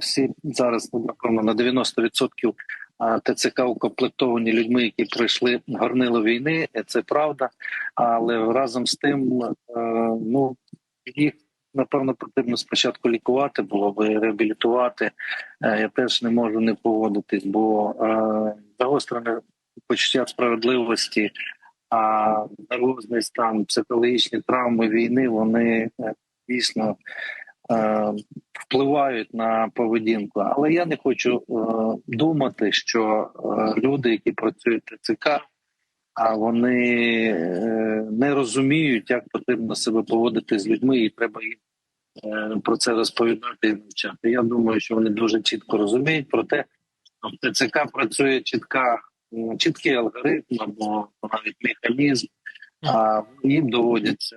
всі зараз ну, напевно на 90% а, ТЦК укомплектовані людьми, які пройшли горнило війни. Це правда, але разом з тим, е, ну їх напевно потрібно спочатку лікувати, було би реабілітувати. Е, Я теж не можу не погодитись, бо е, загострене почуття справедливості, а нервозний стан, психологічні травми війни вони дійсно впливають на поведінку. Але я не хочу е, думати, що е, люди, які працюють в ТЦК, а вони е, не розуміють, як потрібно себе поводити з людьми, і треба їм е, про це розповідати і навчати. Я думаю, що вони дуже чітко розуміють про те, що в ТЦК працює чітка, чіткий алгоритм або навіть механізм. А їм доводяться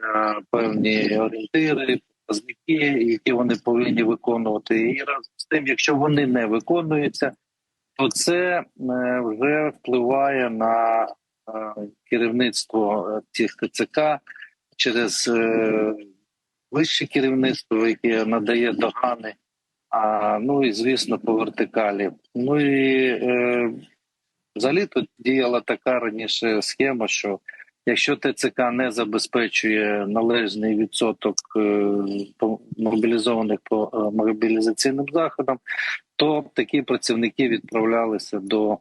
певні орієнтири, показники, які вони повинні виконувати. І разом з тим, якщо вони не виконуються, то це е, вже впливає на е, керівництво е, цих ТЦК через вище керівництво, яке надає догани. А ну і звісно, по вертикалі. Ну і взагалі тут діяла така раніше схема, що якщо ТЦК не забезпечує належний відсоток е, мобілізованих по е, мобілізаційним заходам, то такі працівники відправлялися до е,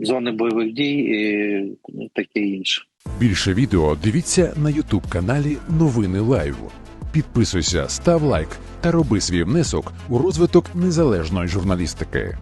зони бойових дій і таке інше. Більше відео дивіться на Ютуб каналі Новини Лайв. Підписуйся, став лайк та роби свій внесок у розвиток незалежної журналістики.